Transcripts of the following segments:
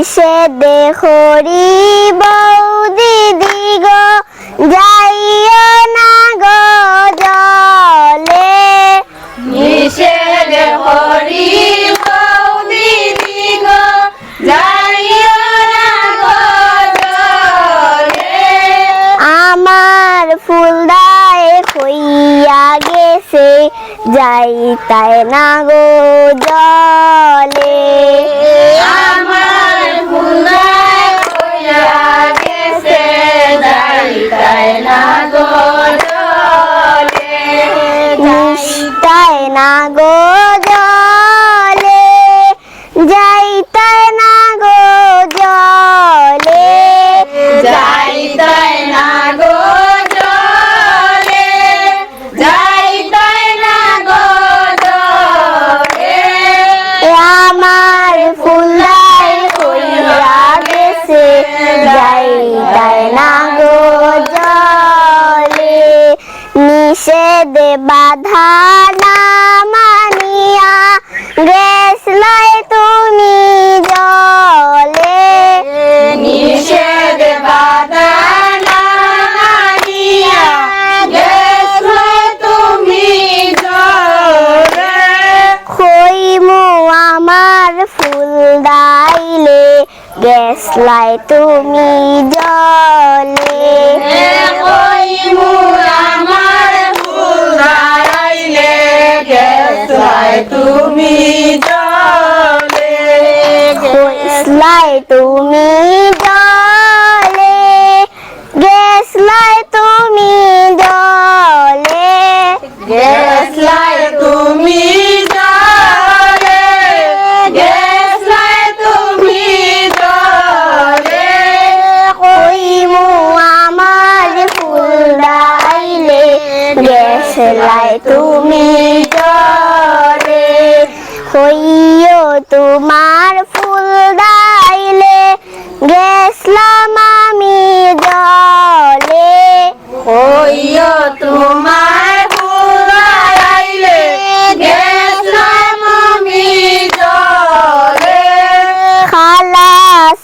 নিষেধে হরি বৌদি দিগ যাইও না গো জলে বৌদি দিগ যাইও না গো জলে। আমার ফুলদায় হইয়া গেছে যাই তাই না গো জলে আমার না গো জলে যাইতাই না গো জলে। যাইতাই না গো জলে যাইতাই না গো জলে। আমার ফুলাই হইয়া গেছে যাইতাই না গো জলে। নিষেধে বাধা ফুল দাইলে গেছলাই তুমি জলে। আমার ফুল দাঁড়াইলে গেছাই তুমি জলে। গেছলাই তুমি জলে। তুমি জলে হইও তোমার ফুল দাইলে গেছলাম আমি জলে। ওইও তোমার ফুলাইলে গেছলাম আমি জলে। খালা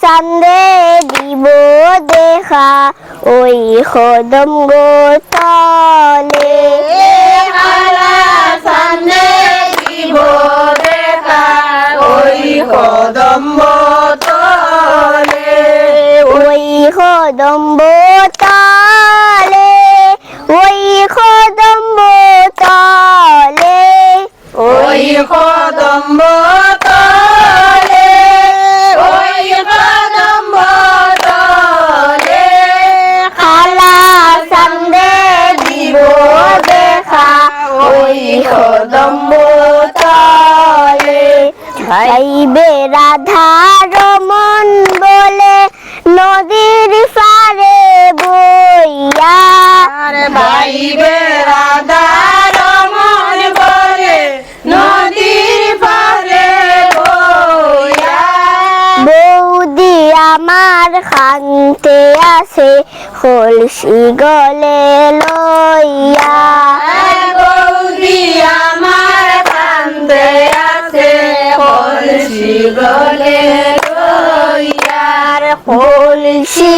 সান্দে দিব দেখা ওই হদম গো হদম্ব তলে ওই হদম্ব তলে ওই কদম্ব তলে ওই কদম্ব তলে খালা সান্দে দিব দেখা ওই হদম্ব তলে চাইবে রাধা রমন খানতে আসে কলসি গলে লইয়া। আমার খান্তে আসে কলসি গলে রইয়ার কলসি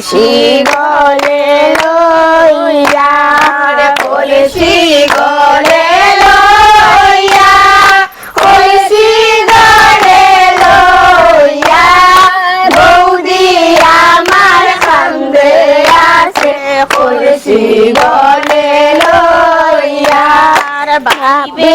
কলসি গলে লইয়া কলসি গলে লইয়া কলসি গলে লইয়া বৌদি আমার কান্দে আছে কলসি গলে লইয়া। ভাবে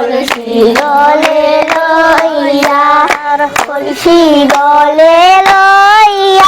কলসি গলে লইয়া কলসি লইয়া